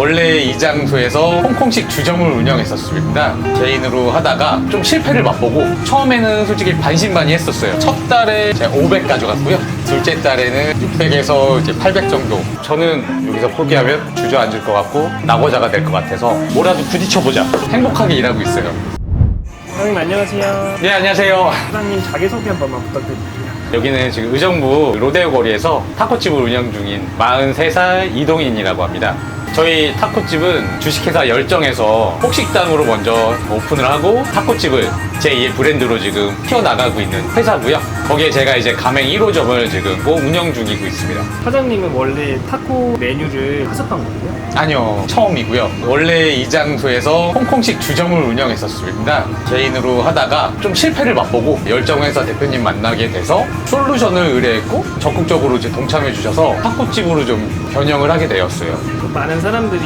원래 이 장소에서 홍콩식 주점을 운영했었습니다. 개인으로 하다가 좀 실패를 맛보고 처음에는 솔직히 반신반의 했었어요. 첫 달에 제가 500 가져갔고요. 둘째 달에는 600에서 이제 800 정도. 저는 여기서 포기하면 주저앉을 것 같고 낙오자가 될 것 같아서 뭐라도 부딪혀보자. 행복하게 일하고 있어요. 사장님 안녕하세요. 네 안녕하세요. 사장님 자기소개 한 번만 부탁드립니다. 여기는 지금 의정부 로데오 거리에서 타코집을 운영 중인 43살 이동인이라고 합니다. 저희 타코집은 주식회사 열정에서 폭식당으로 먼저 오픈을 하고 타코집을 제2의 브랜드로 지금 키워나가고 있는 회사고요. 거기에 제가 이제 가맹 1호점을 지금 꼭 운영 중이고 있습니다. 사장님은 원래 타코 메뉴를 하셨던 거예요? 아니요, 처음이고요. 원래 이 장소에서 홍콩식 주점을 운영했었습니다. 개인으로 하다가 좀 실패를 맛보고 열정회사 대표님 만나게 돼서 솔루션을 의뢰했고 적극적으로 이제 동참해 주셔서 타코집으로 좀 변형을 하게 되었어요. 그 많은 사람들이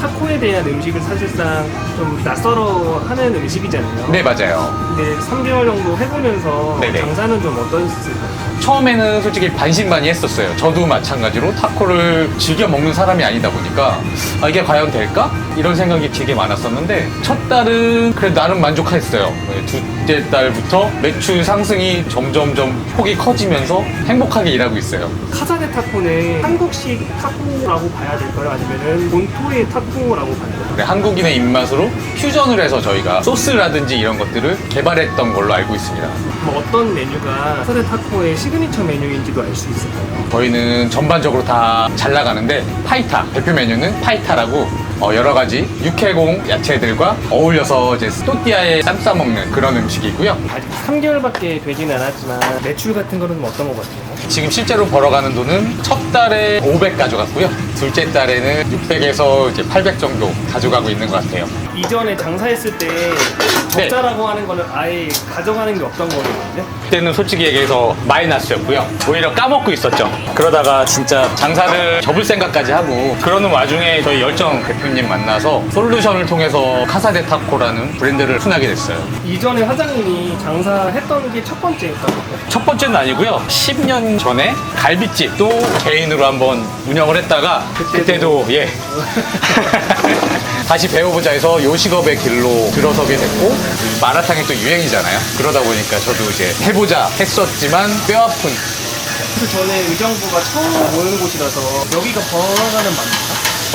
타코에 대한 음식을 사실상 좀 낯설어 하는 음식이잖아요. 네, 맞아요. 근데 3개월 정도 해보면서 네네. 장사는 좀 어떠셨을까요? 처음에는 솔직히 반신반의 했었어요. 저도 마찬가지로 타코를 즐겨 먹는 사람이 아니다 보니까 아, 이게 과연 될까? 이런 생각이 되게 많았었는데 첫 달은 그래도 나름 만족했어요. 네, 둘째 달부터 매출 상승이 점점점 폭이 커지면서 행복하게 일하고 있어요. 카자네 타코는 한국식 타코라고 봐야 될까요? 아니면은 본토의 타코라고 봐야 될까요? 네, 한국인의 입맛으로 퓨전을 해서 저희가 소스라든지 이런 것들을 개발했던 걸로 알고 있습니다. 뭐 어떤 메뉴가 카자네 타코의 시그니처 메뉴인지도 알 수 있을까요? 저희는 전반적으로 다 잘 나가는데 파이타 대표 메뉴는 파이타라고 어, 여러 가지 육해공 야채들과 어울려서 이제 또띠아에 쌈 싸 먹는 그런 음식이고요. 아직 3개월밖에 되지는 않았지만 매출 같은 거는 좀 어떤 것 같아요? 지금 실제로 벌어가는 돈은 첫 달에 500 가져갔고요. 둘째 달에는 600에서 이제 800 정도 가져가고 있는 것 같아요. 이전에 장사했을 때 네. 적자라고 하는 거는 아예 가져가는 게 없던 거거든요. 그때는 솔직히 얘기해서 마이너스였고요. 오히려 까먹고 있었죠. 그러다가 진짜 장사를 접을 생각까지 하고 그러는 와중에 저희 열정 대표님 만나서 솔루션을 통해서 카사데 타코라는 브랜드를 오픈하게 됐어요. 이전에 사장님이 장사했던 게 첫 번째였던 거예요. 첫 번째는 아니고요. 10년 전에 갈비집도 개인으로 한번 운영을 했다가 그때도 예. 다시 배워보자 해서 요식업의 길로 들어서게 됐고 마라탕이 또 유행이잖아요. 그러다 보니까 저도 이제 해보자 했었지만 뼈 아픈 그래서 전에 의정부가 처음 모이는 곳이라서 여기가 번화가는 맞나요?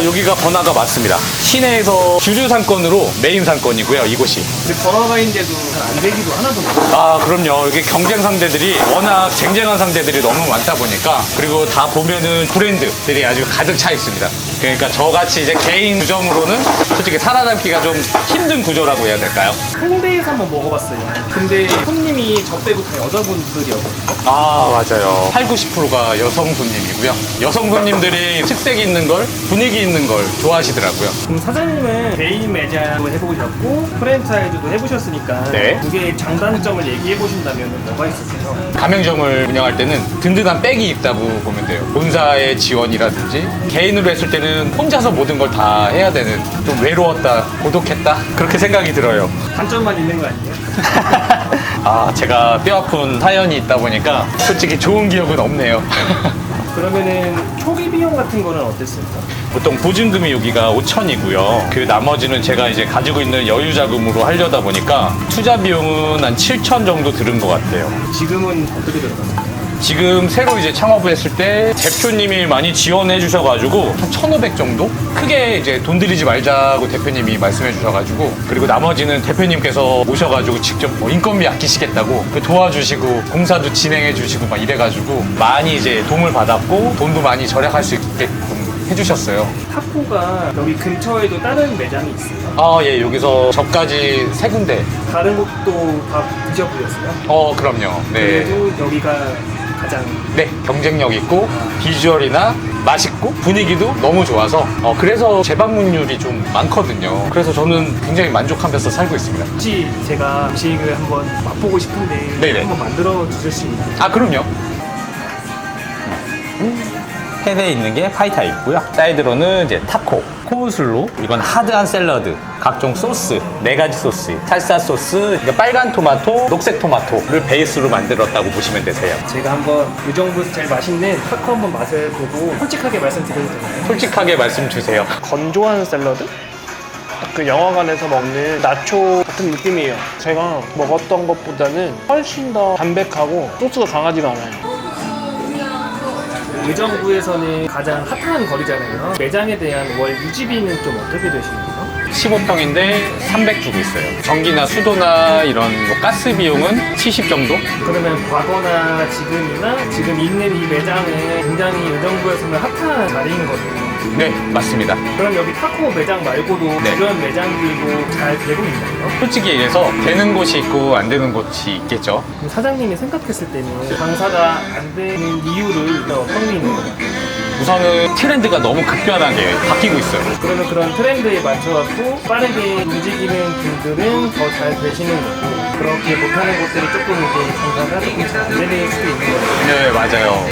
여기가 번화가 맞습니다. 시내에서 주류 상권으로 메인 상권이고요. 이곳이. 근데 번화가인데도 잘안 되기도 하나도 없고 아, 그럼요. 이게 경쟁 상대들이 워낙 쟁쟁한 상대들이 너무 많다 보니까 그리고 다 보면은 브랜드들이 아주 가득 차 있습니다. 그러니까 저같이 이제 개인 구점으로는 솔직히 살아남기가 좀 힘든 구조라고 해야 될까요? 홍대에서 한번 먹어봤어요. 근데 손님이 저 빼고 다 여자분들이었거든요. 아, 맞아요. 8, 90%가 여성 손님이고요. 여성 손님들이 특색 있는 걸, 분위기 있는 걸 좋아하시더라고요. 그럼 사장님은 개인 매장도 해보셨고 프랜차이즈도 해보셨으니까 네. 두 개의 장단점을 얘기해 보신다면 뭐가 있으세요? 가맹점을 운영할 때는 든든한 백이 있다고 보면 돼요. 본사의 지원이라든지 개인으로 했을 때는 혼자서 모든 걸 다 해야 되는 좀 외로웠다, 고독했다 그렇게 생각이 들어요. 단점만 있는 거 아니에요? 아 제가 뼈아픈 사연이 있다 보니까 솔직히 좋은 기억은 없네요. 그러면은 초기 비용 같은 거는 어땠을까? 보통 보증금이 여기가 5천이고요. 그 나머지는 제가 이제 가지고 있는 여유 자금으로 하려다 보니까 투자 비용은 한 7천 정도 들은 것 같아요. 지금은 어떻게 들어갔어요? 지금 새로 이제 창업을 했을 때 대표님이 많이 지원해 주셔가지고 한 1,500 정도? 크게 이제 돈 들이지 말자고 대표님이 말씀해 주셔가지고 그리고 나머지는 대표님께서 오셔가지고 직접 뭐 인건비 아끼시겠다고 그 도와주시고 공사도 진행해 주시고 막 이래가지고 많이 이제 도움을 받았고 돈도 많이 절약할 수 있게끔 해주셨어요. 타코가 여기 근처에도 다른 매장이 있어요? 아, 예, 여기서 저까지 세 군데. 다른 곳도 다 드셔보셨어요? 어, 그럼요. 네. 그래도 여기가 가장 네, 경쟁력 있고 비주얼이나 맛있고 분위기도 너무 좋아서 어, 그래서 재방문율이 좀 많거든요. 그래서 저는 굉장히 만족하면서 살고 있습니다. 혹시 제가 음식을 한번 맛보고 싶은데 네네. 한번 만들어 주실 수 있나요? 아, 그럼요. 팬에 있는 게 파이타 있고요. 사이드로는 이제 타코, 코우슬로, 이건 하드한 샐러드, 각종 소스, 네 가지 소스, 살사 소스, 그러니까 빨간 토마토, 녹색 토마토를 베이스로 만들었다고 보시면 되세요. 제가 한번 의정부에서 제일 맛있는 타코 한번 맛을 보고 솔직하게 말씀드려도 되나요? 솔직하게 말씀 주세요. 건조한 샐러드? 그 영화관에서 먹는 나초 같은 느낌이에요. 제가 먹었던 것보다는 훨씬 더 담백하고 소스가 강하지가 않아요. 의정부에서는 가장 핫한 거리잖아요. 매장에 대한 월 유지비는 좀 어떻게 되시나요? 15평인데 300 주고 있어요. 전기나 수도나 이런 뭐 가스 비용은 70 정도? 그러면 과거나 지금이나 지금 있는 이 매장은 굉장히 의정부에서는 핫한 자리인 거죠. 네, 맞습니다. 그럼 여기 타코 매장 말고도 네. 주변 매장들도 잘 되고 있나요? 솔직히 얘기해서 되는 곳이 있고 안 되는 곳이 있겠죠. 그럼 사장님이 생각했을 때는 장사가 안 되는 이유를 어떤 게 있는 거예요? 우선은 트렌드가 너무 급변하게 바뀌고 있어요. 그러면 그런 트렌드에 맞춰갖고 빠르게 움직이는 분들은 더 잘 되시는 거고 그렇게 못하는 곳들이 조금 이제 장사가 조금 잘안 되는 수도 있는 거예요. 네, 맞아요.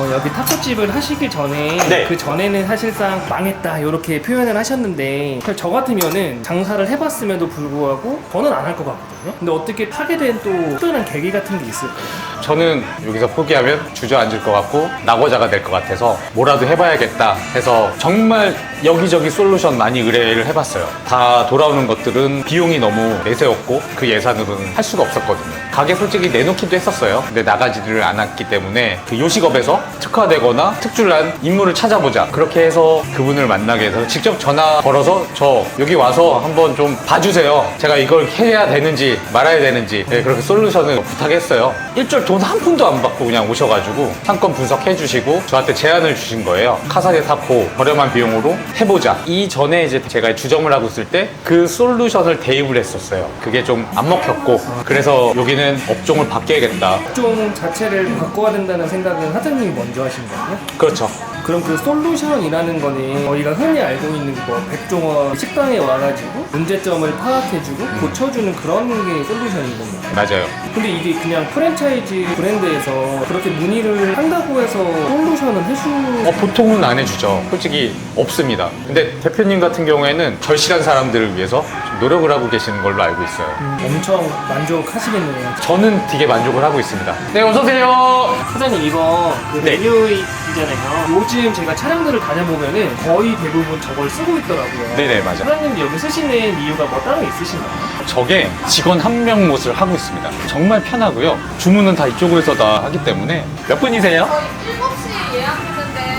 어, 여기 타코집을 하시기 전에 네. 그 전에는 사실상 망했다 이렇게 표현을 하셨는데 저 같으면은 장사를 해봤음에도 불구하고 저는 안 할 것 같거든요. 근데 어떻게 하게 된 또 특별한 계기 같은 게 있을까요? 저는 여기서 포기하면 주저앉을 것 같고 낙오자가 될 것 같아서 뭐라도 해봐야겠다 해서 정말 여기저기 솔루션 많이 의뢰를 해봤어요. 다 돌아오는 것들은 비용이 너무 내세웠고 그 예산으로는 할 수가 없었거든요. 가게 솔직히 내놓기도 했었어요. 근데 나가지를 않았기 때문에 그 요식업에서 특화되거나 특출난 인물을 찾아보자. 그렇게 해서 그분을 만나게 해서 직접 전화 걸어서 저 여기 와서 한번 좀 봐주세요. 제가 이걸 해야 되는지 말아야 되는지 네, 그렇게 솔루션을 부탁했어요. 일절 돈 한 푼도 안 받고 그냥 오셔가지고 상권 분석해 주시고 저한테 제안을 주신 거예요. 카사데 타코 저렴한 비용으로 해보자. 이전에 이제 제가 주점을 하고 있을 때 그 솔루션을 대입을 했었어요. 그게 좀 안 먹혔고 그래서 여기는 업종을 바뀌어야겠다. 업종 자체를 바꿔야 된다는 생각은 사장님이 먼저 하신 거예요? 그렇죠. 그럼 그 솔루션이라는 거는 저희가 흔히 알고 있는 뭐 백종원 식당에 와가지고 문제점을 파악해주고 고쳐주는 그런 게 솔루션인 건가요? 맞아요. 근데 이게 그냥 프랜차이즈 브랜드에서 그렇게 문의를 한다고 해서 솔루션을 해주는 어, 보통은 안 해주죠. 솔직히 없습니다. 근데 대표님 같은 경우에는 절실한 사람들을 위해서 좀 노력을 하고 계시는 걸로 알고 있어요. 엄청 만족하시겠네요. 저는 되게 만족을 하고 있습니다. 네, 어서오세요! 사장님 이거 그 네. 레뷰 이잖아요. 요즘 제가 차량들을 다녀보면은 거의 대부분 저걸 쓰고 있더라고요. 네네, 맞아요. 사장님도 여기 쓰시는 이유가 뭐 따로 있으신가요? 저게 직원 한 명 몫을 하고 있습니다. 정말 편하고요. 주문은 다 이쪽에서 다 하기 때문에 몇 분이세요? 저희 7시 예약했는데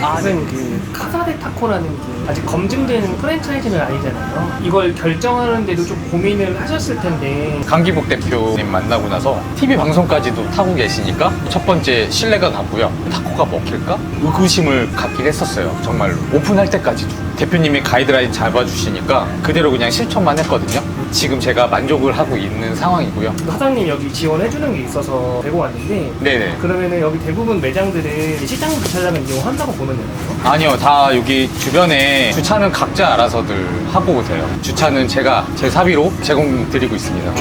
아는 그 카사데 타코라는 게 아직 검증된 프랜차이즈는 아니잖아요. 이걸 결정하는데도 좀 고민을 하셨을 텐데 강기복 대표님 만나고 나서 TV 방송까지도 타고 계시니까 첫 번째 신뢰가 가고요. 타코가 먹힐까? 의구심을 갖긴 했었어요. 정말로. 오픈할 때까지도. 대표님이 가이드라인 잡아주시니까 그대로 그냥 실천만 했거든요. 지금 제가 만족을 하고 있는 상황이고요. 사장님 여기 지원해주는 게 있어서 데리고 왔는데 네네. 그러면은 여기 대부분 매장들은 시장 주차장을 이용한다고 보면 되나요? 아니요, 다 여기 주변에 주차는 각자 알아서들 하고 오세요. 주차는 제가 제 사비로 제공드리고 있습니다.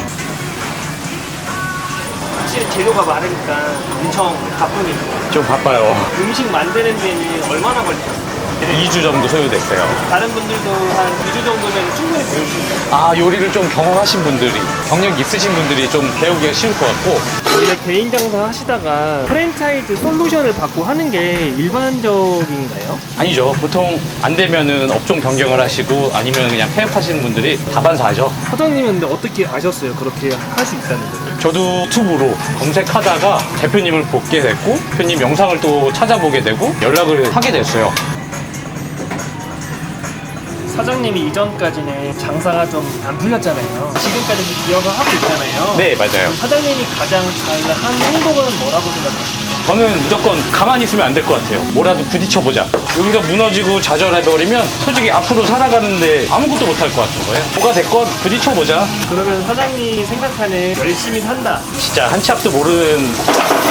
확실히 재료가 많으니까 엄청 바쁘니까 좀 바빠요. 음식 만드는 데는 얼마나 걸리셨어요? 2주 정도 소요됐어요. 다른 분들도 한 2주 정도면 충분히 배울 수 있어요. 아, 요리를 좀 경험하신 분들이, 경력 있으신 분들이 좀 배우기가 쉬울 것 같고, 원래 개인 장사 하시다가 프랜차이즈 솔루션을 받고 하는 게 일반적인가요? 아니죠. 보통 안 되면은 업종 변경을 하시고 아니면 그냥 폐업하시는 분들이 다반사하죠. 사장님은 근데 어떻게 아셨어요? 그렇게 할 수 있다는 걸? 저도 유튜브로 검색하다가 대표님을 보게 됐고, 대표님 영상을 또 찾아보게 되고, 연락을 하게 됐어요. 사장님이 이전까지는 장사가 좀 안 풀렸잖아요. 지금까지 기여가 하고 있잖아요. 네, 맞아요. 사장님이 가장 잘한 행동은 뭐라고 생각하세요? 저는 무조건 가만히 있으면 안 될 것 같아요. 뭐라도 부딪혀보자. 여기가 무너지고 좌절해버리면 솔직히 앞으로 살아가는데 아무것도 못할 것 같은 거예요. 뭐가 됐건 부딪혀보자. 그러면 사장님이 생각하는 열심히 산다. 진짜 한 치 앞도 모르는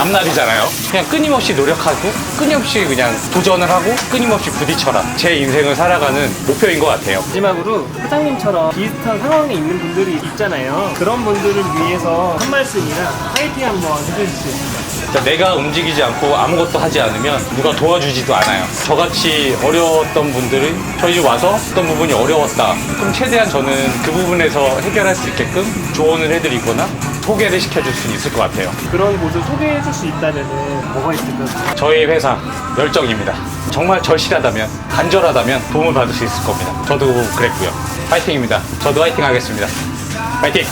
앞날이잖아요. 그냥 끊임없이 노력하고 끊임없이 그냥 도전을 하고 끊임없이 부딪혀라. 제 인생을 살아가는 목표인 것 같아요. 마지막으로 사장님처럼 비슷한 상황에 있는 분들이 있잖아요. 그런 분들을 위해서 한 말씀이나 파이팅 한번 해주실 수 있을까요? 그러니까 내가 움직이지 않고 아무것도 하지 않으면 누가 도와주지도 않아요. 저같이 어려웠던 분들은 저희 집 와서 어떤 부분이 어려웠다. 그럼 최대한 저는 그 부분에서 해결할 수 있게끔 조언을 해드리거나 소개를 시켜줄 수 있을 것 같아요. 그런 곳을 소개해 줄 수 있다면 뭐가 있을까요? 저희 회사 열정입니다. 정말 절실하다면, 간절하다면 도움을 받을 수 있을 겁니다. 저도 그랬고요. 파이팅입니다. 저도 파이팅 하겠습니다. 파이팅!